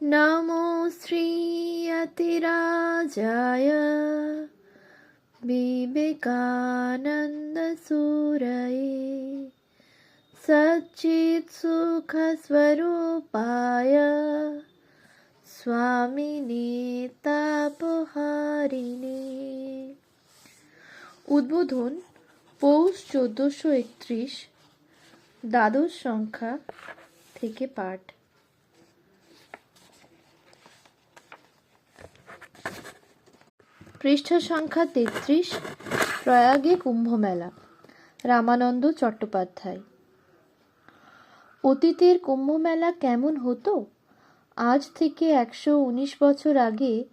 नमो श्रीयतिराजाय विवेकानन्दसूरये सच्चित्सुखस्वरूपाय স্বামিনী তাপহারিণী উদ্বোধন পৌষ চোদ্দোশো একত্রিশ দ্বাদশ সংখ্যা থেকে পাঠ পৃষ্ঠা সংখ্যা তেত্রিশ, প্রয়াগে কুম্ভমেলা, রামানন্দ চট্টোপাধ্যায়। অতীতের কুম্ভমেলা কেমন হতো? আজ থেকে একশো উনিশ বছর আগে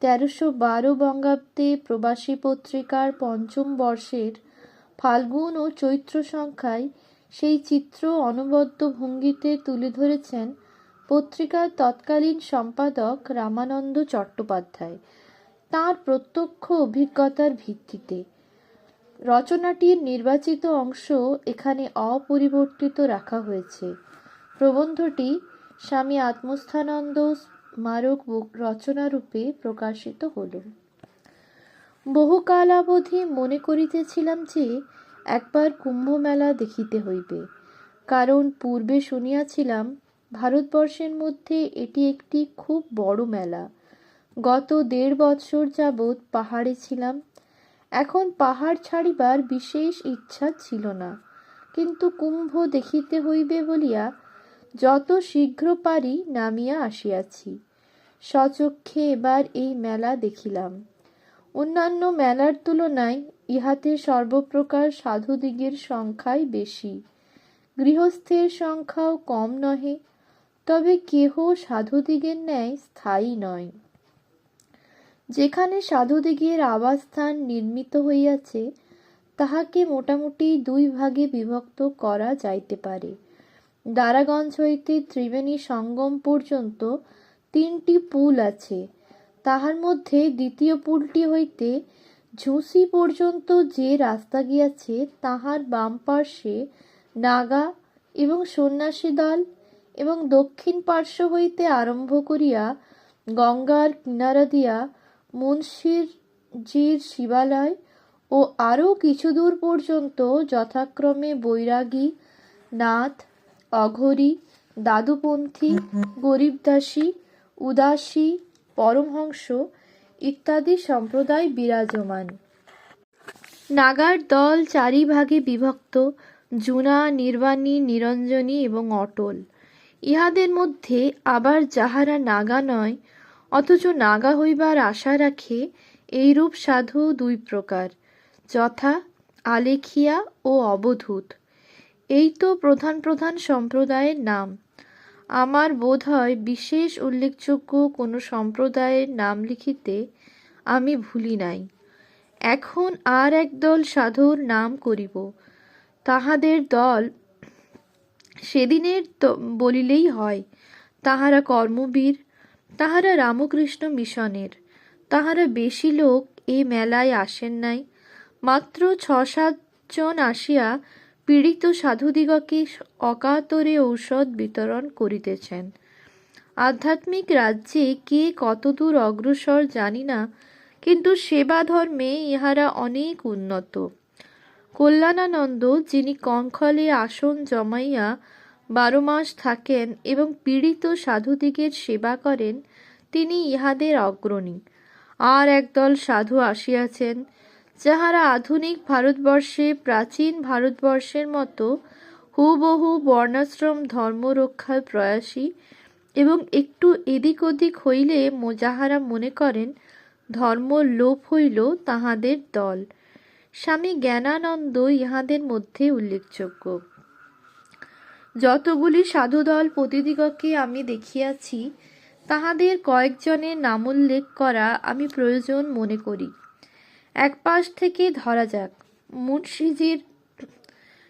তেরোশো বারো বঙ্গাব্দে প্রবাসী পত্রিকার পঞ্চম বর্ষের ফাল্গুন ও চৈত্র সংখ্যায় সেই চিত্র অনবদ্য ভঙ্গিতে তুলে ধরেছেন পত্রিকার তৎকালীন সম্পাদক রামানন্দ চট্টোপাধ্যায়। তাঁর প্রত্যক্ষ অভিজ্ঞতার ভিত্তিতে। রচনাটির নির্বাচিত অংশ এখানে অপরিবর্তিত রাখা হয়েছে। প্রবন্ধটি স্বামী আত্মস্থানন্দ স্মারক রচনারূপে প্রকাশিত হল। বহুকালাবধি মনে করিতেছিলাম যে, একবার কুম্ভমেলা দেখিতে হইবে। কারণ পূর্বে শুনিয়াছিলাম, ভারতবর্ষের মধ্যে এটি একটি খুব বড় মেলা। গত দেড় বৎসর যাবৎ পাহাড়ে ছিলাম। এখন পাহাড় ছাড়িবার বিশেষ ইচ্ছা ছিল না। কিন্তু কুম্ভ দেখিতে হইবে বলিয়া যত শীঘ্র পারি নামিয়া আসিয়াছি। স্বচক্ষে এবার এই মেলা দেখিলাম। অন্যান্য মেলার তুলনায় ইহাতে সর্বপ্রকার সাধুদিগের সংখ্যাই বেশি। গৃহস্থের সংখ্যাও কম নহে, তবে কেহ সাধুদিগের ন্যায় স্থায়ী নয়। যেখানে সাধুদিগের আবাসস্থান নির্মিত হইয়াছে, তাহাকে মোটামুটি দুই ভাগে বিভক্ত করা যাইতে পারে। দারাগঞ্জ হইতে ত্রিবেণী সঙ্গম পর্যন্ত তিনটি পুল আছে। তাহার মধ্যে দ্বিতীয় পুলটি হইতে ঝুঁসি পর্যন্ত যে রাস্তা গিয়াছে, তাহার বাম পার্শ্বে নাগা এবং সন্ন্যাসী দল এবং দক্ষিণ পার্শ্ব হইতে আরম্ভ করিয়া গঙ্গার কিনারা দিয়া মুন্সিরজির শিবালয় ও আরও কিছু দূর পর্যন্ত যথাক্রমে বৈরাগী, নাথ, অঘরী, দাদুপন্থী, গরিবদাসী, উদাসী, পরমহংস ইত্যাদি সম্প্রদায় বিরাজমান। নাগার দল চারি ভাগে বিভক্ত, জুনা, নির্বাণী, নিরঞ্জনী এবং অটল। ইহাদের মধ্যে আবার যাহারা নাগা নয় অথচ নাগা হইবার আশা রাখে এইরূপ সাধু দুই প্রকার, যথা আলেখিয়া ও অবধূত। এই তো প্রধান প্রধান সম্প্রদায়ের নাম। আমার বোধ হয় বিশেষ উল্লেখযোগ্য কোনো সম্প্রদায়ের নাম লিখিতে আমি ভুলি নাই। এখন আর একদল সাধুর নাম করিব। তাহাদের দল সেদিনের বলিলেই হয়, তাহারা কর্মবীর তাহারা রামকৃষ্ণ মিশনের। তাহারা বেশি লোক এ মেলায় আসেন নাই। মাত্র ছ সাতজন আসিয়া পীড়িত সাধুদিগকে অকাতরে ঔষধ বিতরণ করিতেছেন। আধ্যাত্মিক রাজ্যে কে কতদূর অগ্রসর জানি না, কিন্তু সেবা ধর্মে ইহারা অনেক উন্নত। কল্যাণানন্দ যিনি কঙ্খলে আসন জমাইয়া বারো মাস থাকেন এবং পীড়িত সাধুদিগের সেবা করেন, তিনি ইহাদের অগ্রণী। আর একদল সাধু আসিয়াছেন, যাহারা আধুনিক ভারতবর্ষে, প্রাচীন ভারতবর্ষের মতো হুবহু বর্ণাশ্রম ধর্ম রক্ষার প্রয়াসী এবং একটু এদিক ওদিক হইলে যাহারা মনে করেন ধর্ম লোপ হইল তাহাদের দল। স্বামী জ্ঞানানন্দ ইহাদের মধ্যে উল্লেখযোগ্য। যতগুলি সাধুদল প্রতিদিগকে আমি দেখিয়াছি, তাহাদের কয়েকজনের নামোল্লেখ করা আমি প্রয়োজন মনে করি। এক পাশ থেকে ধরা যাক, মুন্সিজির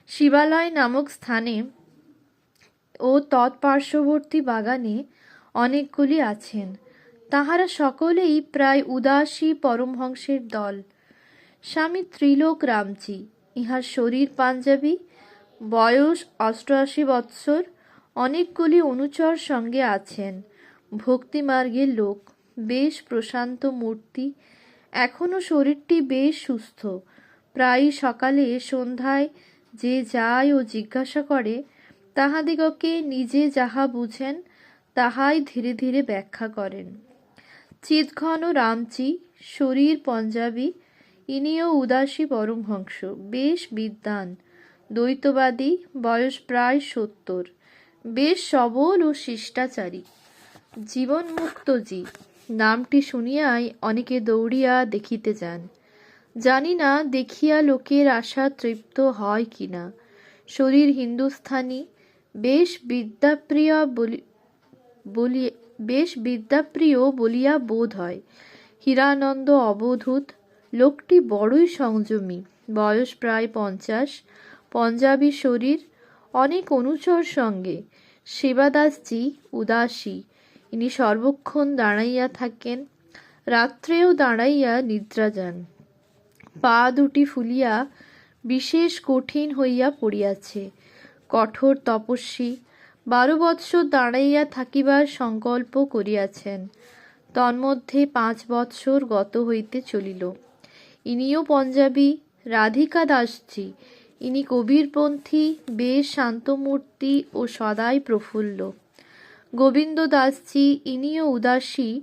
শিবালয় নামক স্থানে ও তৎপার্শ্ববর্তী বাগানে অনেকগুলি আছেন। তাহারা সকলেই প্রায় উদাসী পরমহংসের দল। স্বামী ত্রিলোক রামজি, ইহার শরীর পাঞ্জাবি বয়স অষ্টআশি বৎসর, অনেকগুলি অনুচর সঙ্গে আছেন। ভক্তিমার্গের লোক, বেশ প্রশান্ত মূর্তি। এখনও শরীরটি বেশ সুস্থ। প্রায় সকালে সন্ধ্যায় যে যায় ও জিজ্ঞাসা করে, তাহাদিগকে নিজে যাহা বুঝেন, তাহাই ধীরে ধীরে ব্যাখ্যা করেন। চিৎঘন রামচি শরীর পঞ্জাবি, ইনিও উদাসী পরমহংস, বেশ বিদ্বান। দ্বৈতবাদী, বয়স প্রায় সত্তর। বেশ সবল ও শিষ্টাচারী। জীবনমুক্ত জীবনমুক্তজি নামটি শুনিয়াই অনেকে দৌড়িয়া দেখিতে যান। জানি না দেখিয়া লোকের আশা তৃপ্ত হয় কি না শরীর হিন্দুস্থানী। বেশ বিদ্যাপ্রিয় বলি, বেশ বিদ্যাপ্রিয় বলিয়া বোধ হয়। হীরানন্দ অবধূত। লোকটি বড়ই সংযমী। বয়স প্রায় পঞ্চাশ। পঞ্জাবি শরীর, অনেক অনুচর সঙ্গে। শিবাদাসজি উদাসী। ইনি সর্বক্ষণ দাঁড়াইয়া থাকেন, রাত্রেও দাঁড়াইয়া নিদ্রা যান। পা দুটি ফুলিয়া বিশেষ কঠিন হইয়া পড়িয়াছে। কঠোর তপস্বী, বারো বৎসর দাঁড়াইয়া থাকিবার সংকল্প করিয়াছেন। তন্মধ্যে পাঁচ বৎসর গত হইতে চলিল। ইনিও পঞ্জাবি রাধিকা দাসজি ইনি কবিরপন্থী, বেশ শান্তমূর্তি ও সদাই প্রফুল্ল। গোবিন্দ দাসজি ইনিও উদাসী,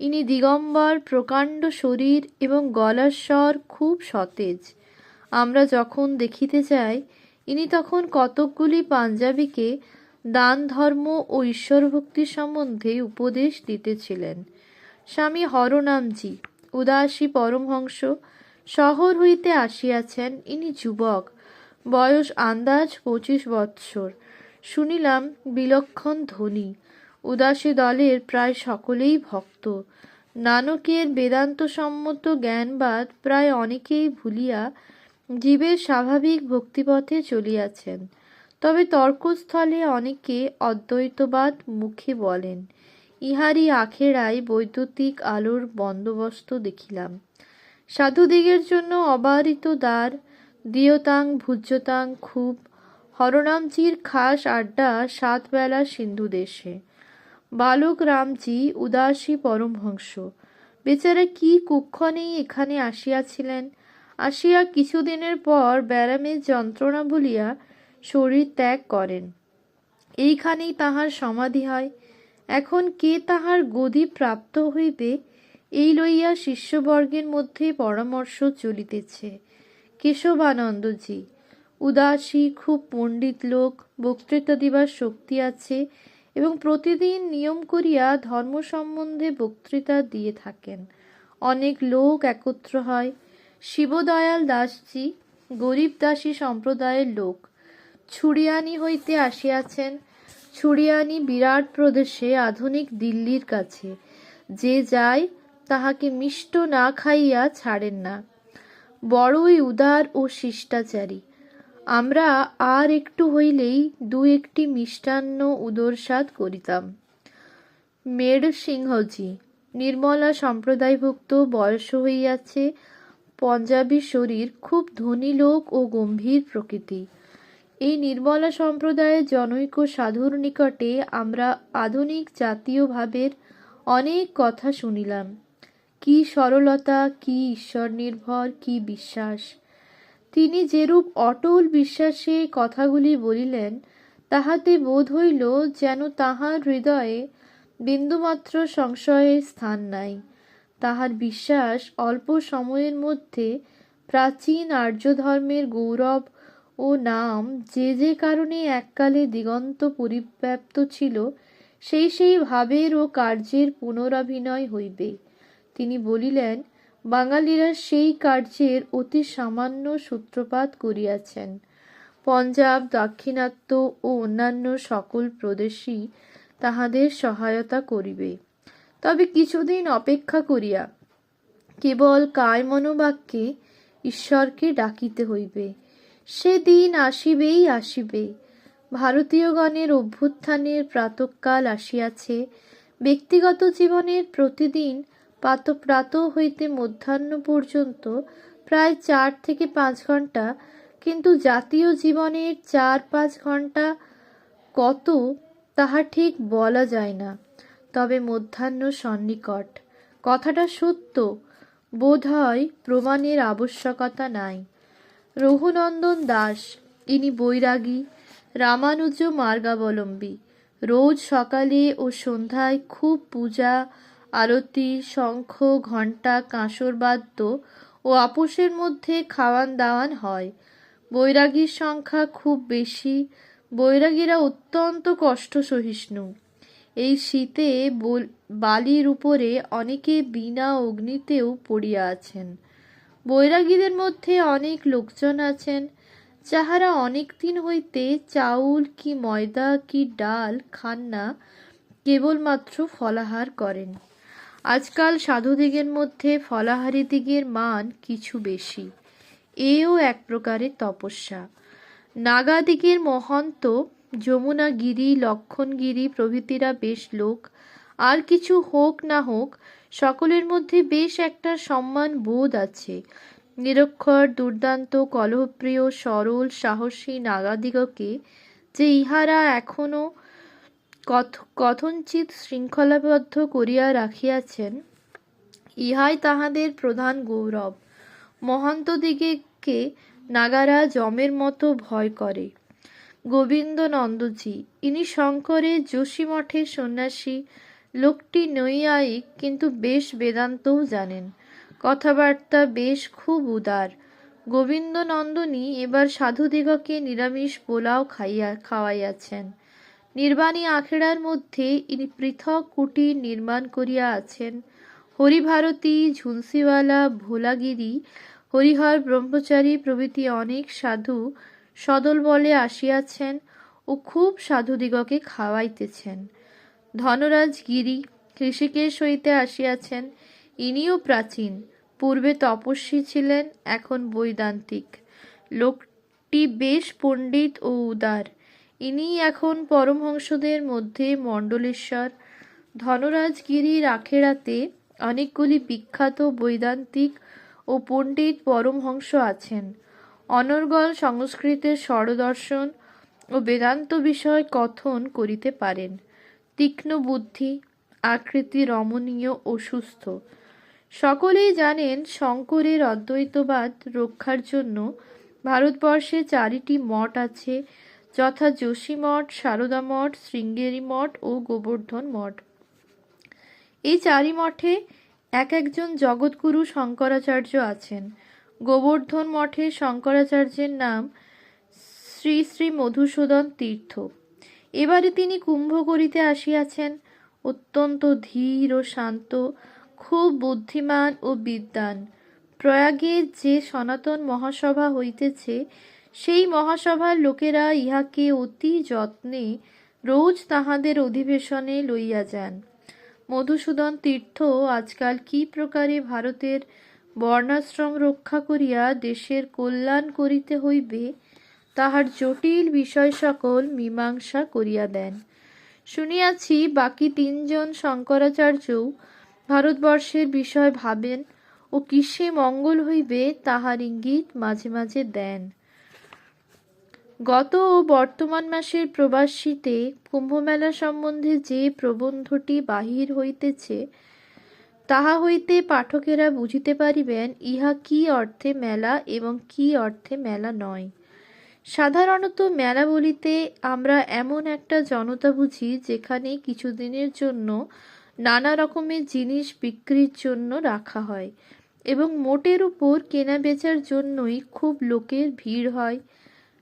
ইনি দিগম্বর, প্রকাণ্ড শরীর এবং গলার স্বর খুব সতেজ। আমরা যখন দেখিতে যাই, ইনি তখন কতকগুলি পাঞ্জাবিকে দান ধর্ম ও ঈশ্বরভক্তি সম্বন্ধে উপদেশ দিতেছিলেন। স্বামী হরনামজি, উদাসী পরমহংস, শহর হইতে আসিয়াছেন ইনি যুবক। বয়স আন্দাজ পঁচিশ বৎসর। শুনিলাম বিলক্ষণ ধনী উদাসী দলের প্রায় সকলেই ভক্ত। নানকের বেদান্তসম্মত জ্ঞানবাদ প্রায় অনেকেই ভুলিয়া জীবের স্বাভাবিক ভক্তিপথে চলিয়াছেন। তবে তর্কস্থলে অনেকে অদ্বৈতবাদ মুখে বলেন। ইহারই আখেরায় বৈদ্যুতিক আলোর বন্দোবস্ত দেখিলাম। সাধুদিগের জন্য অবারিত দ্বার দিয়তাং ভুজ্যতাং খুব। হরনামজির খাস আড্ডা সাতবেলা সিন্ধু দেশে। বালক রামজি উদাসী পরমহংস। বেচারা কি কুক্ষণেই এখানে আসিয়াছিলেন? আসিয়া কিছুদিনের পর ব্যারামের যন্ত্রণা বলিয়া শরীর ত্যাগ করেন। এইখানেই তাহার সমাধি হয়। এখন কে তাহার গদি প্রাপ্ত হইবে, এই লইয়া শিষ্যবর্গের মধ্যে পরামর্শ চলিতেছে। কেশবানন্দজি, উদাসী, খুব পণ্ডিত লোক, বক্তৃতা দিবার শক্তি আছে এবং প্রতিদিন নিয়ম করিয়া ধর্ম সম্বন্ধে বক্তৃতা দিয়ে থাকেন। অনেক লোক একত্র হয়। শিবদয়াল দাসজি গরিব দাসী সম্প্রদায়ের লোক। ছুড়িয়ানি হইতে আসিয়াছেন। ছুড়িয়ানি বিরাট প্রদেশে, আধুনিক দিল্লির কাছে। যে যায়, তাহাকে মিষ্ট না খাইয়া ছাড়েন না। বড়ই উদার ও শিষ্টাচারী। আমরা আর একটু হইলেই দু একটি মিষ্টান্ন উদরসাদ করিতাম। মেড সিংহজি, নির্মলা সম্প্রদায়ভুক্ত বয়স হইয়াছে, পঞ্জাবি শরীর খুব ধনী লোক ও গম্ভীর প্রকৃতি। এই নির্মলা সম্প্রদায়ের জনৈক সাধুর নিকটে আমরা আধুনিক জাতীয় ভাবের অনেক কথা শুনিলাম। কি সরলতা, কি ঈশ্বর নির্ভর কি বিশ্বাস। তিনি যেরূপ অটল বিশ্বাসে কথাগুলি বলিলেন, তাহাতে বোধ হইল যেন তাহার হৃদয়ে বিন্দুমাত্র সংশয়ের স্থান নাই। তাহার বিশ্বাস অল্প সময়ের মধ্যে প্রাচীন আর্য ধর্মের গৌরব ও নাম যে যে কারণে এককালে দিগন্ত পরিব্যাপ্ত ছিল, সেই সেই ভাবের ও কার্যের পুনরাভিনয় হইবে। তিনি বলিলেন, বাঙালিরা সেই কার্যের অতি সামান্য সূত্রপাত করিয়াছেন। পঞ্জাব, দাক্ষিণাত্য ও অন্যান্য সকল প্রদেশই তাহাদের সহায়তা করিবে। তবে কিছুদিন অপেক্ষা করিয়া কেবল কায় মনোবাক্যে ঈশ্বরকে ডাকিতে হইবে। সে দিন আসিবেই আসিবে। ভারতীয়গণের অভ্যুত্থানের প্রাতকাল আসিয়াছে। ব্যক্তিগত জীবনের প্রতিদিন প্রাত হইতে মধ্যাহ্ন পর্যন্ত প্রায় চার থেকে পাঁচ ঘণ্টা কিন্তু জাতীয় জীবনের চার পাঁচ ঘণ্টা কত তাহা ঠিক বলা যায় না। তবে মধ্যাহ্ন সন্নিকট। কথাটা সত্য বোধ হয় প্রমাণের আবশ্যকতা নাই। রঘুনন্দন দাস, ইনি বৈরাগী, রামানুজ মার্গাবলম্বী। রোজ সকালে ও সন্ধ্যায় খুব পূজা আরতি, শঙ্খ, ঘণ্টা, কাঁসর বাদ্য ও আপোষের মধ্যে খাওয়ান দাওয়ান হয়। বৈরাগীর সংখ্যা খুব বেশি। বৈরাগীরা অত্যন্ত কষ্ট সহিষ্ণু এই শীতে বল- বালির উপরে অনেকে বিনা অগ্নিতেও পড়িয়া আছেন। বৈরাগীদের মধ্যে অনেক লোকজন আছেন, যাহারা অনেক দিন হইতে চাউল কি ময়দা কি ডাল খান না কেবলমাত্র ফলাহার করেন। আজকাল সাধুদিগের মধ্যে ফলাহারীদিগের মান কিছু বেশি। এও এক প্রকারের তপস্যা। নাগাদিগের মহন্ত যমুনাগিরি, লক্ষণগিরি প্রভৃতিরা বেশ লোক। আর কিছু হোক না হোক, সকলের মধ্যে বেশ একটা সম্মান বোধ আছে। নিরক্ষর, দুর্দান্ত, কলহপ্রিয়, সরল, সাহসী নাগাদিগকে যে ইহারা এখনও কথঞ্চিত শৃঙ্খলাবদ্ধ করিয়া রাখিয়াছেন, ইহাই তাহাদের প্রধান গৌরব। মহন্তদিগকে নাগারা জমের মতো ভয় করে। গোবিন্দ নন্দজি ইনি শঙ্করের যোশীমঠের সন্ন্যাসী, লোকটি নৈয়ায়িক কিন্তু বেশ বেদান্তও জানেন। কথাবার্তা বেশ খুব উদার। গোবিন্দ নন্দনী এবার সাধুদিগকে নিরামিষ পোলাও খাইয়া, খাওয়াইয়াছেন। নির্বাণী আখেড়ার মধ্যে ইনি পৃথক কুটির নির্মাণ করিয়া আছেন। হরিভারতী ঝুনসিওয়ালা ভোলাগিরি, হরিহর ব্রহ্মচারী প্রভৃতি অনেক সাধু সদল বলে আসিয়াছেন ও খুব সাধুদিগকে খাওয়াইতেছেন। ধনরাজ গিরি ঋষিকেশ হইতে আসিয়াছেন, ইনিও প্রাচীন, পূর্বে তপস্বী ছিলেন, এখন বৈদান্তিক। লোকটি বেশ পণ্ডিত ও উদার। ইনি এখন পরমহংসদের মধ্যে মণ্ডলেশ্বর। ধনরাজগিরির আখেড়াতে অনেকগুলি বিখ্যাত বৈদান্তিক ও পণ্ডিত পরমহংস আছেন। অনর্গল সংস্কৃতের স্বরদর্শন ও বেদান্ত বিষয় কথন করিতে পারেন। তীক্ষ্ণ বুদ্ধি, আকৃতি রমণীয় ও সুস্থ। সকলেই জানেন শঙ্করের অদ্বৈতবাদ রক্ষার জন্য ভারতবর্ষে চারিটি মঠ আছে যথা যোশী মঠ, সারদা মঠ, শৃঙ্গেরি মঠ ও গোবর্ধন মঠ। এই চারি মঠে এক একজন জগৎগুরু শঙ্করাচার্য আছেন। গোবর্ধন মঠে শঙ্করাচার্যের নাম শ্রী শ্রী মধুসূদন তীর্থ। এবারে তিনি কুম্ভ করিতে আসিয়াছেন। অত্যন্ত ধীর ও শান্ত, খুব বুদ্ধিমান ও বিদ্বান। প্রয়াগে যে সনাতন মহাসভা হইতেছে সেই মহাসভার লোকেরা ইহাকে অতি যত্নে রোজ তাহাদের অধিবেশনে লইয়া যান। মধুসূদন তীর্থ, আজকাল কি প্রকারে ভারতের বর্ণাশ্রম রক্ষা করিয়া দেশের কল্যাণ করিতে হইবে, তাহার জটিল বিষয় সকল মীমাংসা করিয়া দেন। শুনিয়াছি বাকি তিনজন শঙ্করাচার্যও ভারতবর্ষের বিষয় ভাবেন ও কিসে মঙ্গল হইবে তাহার ইঙ্গিত মাঝে মাঝে দেন। গত ও বর্তমান মাসের প্রবাসীতে কুম্ভমেলা সম্বন্ধে যে প্রবন্ধটি বাহির হইতেছে, তাহা হইতে পাঠকেরা বুঝিতে পারিবেন ইহা কি অর্থে মেলা এবং কি অর্থে মেলা নয়। সাধারণত মেলা বলিতে আমরা এমন একটা জনতা বুঝি যেখানে কিছুদিনের জন্য নানা রকমের জিনিস বিক্রির জন্য রাখা হয় এবং মোটের উপর কেনা বেচার জন্যই খুব লোকের ভিড় হয়।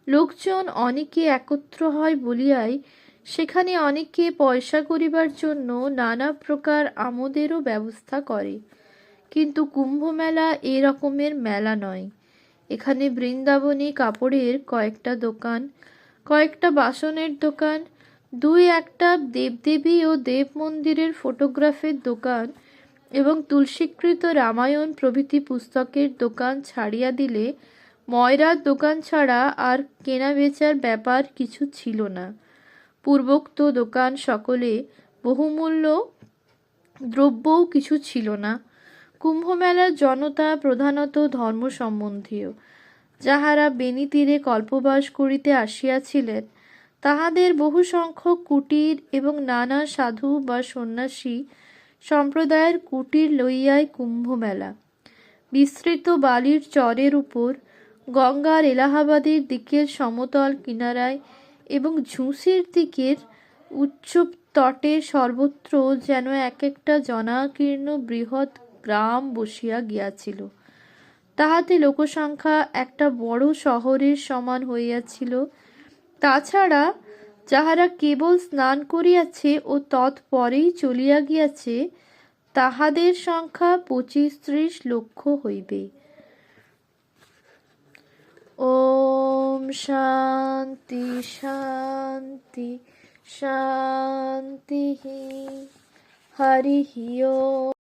লোকজন অনেকে একত্র হয় বলিয়াই, সেখানে অনেকে পয়সা করিবার জন্য নানা প্রকার আমোদেরও ব্যবস্থা করে। কিন্তু কুম্ভ মেলা এ মেলা নয়। এখানে বৃন্দাবনী কাপড়ের কয়েকটা দোকান, কয়েকটা বাসনের দোকান, দুই একটা দেবদেবী ও দেব মন্দিরের ফটোগ্রাফের দোকান এবং তুলসীকৃত রামায়ণ প্রভৃতি পুস্তকের দোকান ছাড়িয়া দিলে ময়রার দোকান ছাড়া আর কেনা বেচার ব্যাপার কিছু ছিল না। পূর্বোক্ত দোকান সকলে বহুমূল্য দ্রব্যও কিছু ছিল না। কুম্ভমেলার জনতা প্রধানত ধর্ম সম্বন্ধীয় যাহারা বেনি তীরে কল্পবাস করিতে আসিয়াছিলেন, তাহাদের বহু সংখ্যক কুটির এবং নানা সাধু বা সন্ন্যাসী সম্প্রদায়ের কুটির লইয়াই কুম্ভমেলা। বিস্তৃত বালির চরের উপর গঙ্গার এলাহাবাদের দিকের সমতল কিনারায় এবং ঝুঁসির দিকের উচ্চ তটে সর্বত্র যেন এক একটা জনাকীর্ণ বৃহৎ গ্রাম বসিয়া গিয়াছিল। তাহাতে লোকসংখ্যা একটা বড় শহরের সমান হইয়াছিল। তাছাড়া যাহারা কেবল স্নান করিয়াছে ও তৎপরেই চলিয়া গিয়াছে, তাহাদের সংখ্যা পঁচিশ ত্রিশ লক্ষ হইবে। ওম শান্তি শান্তি শান্তি হরি ওম।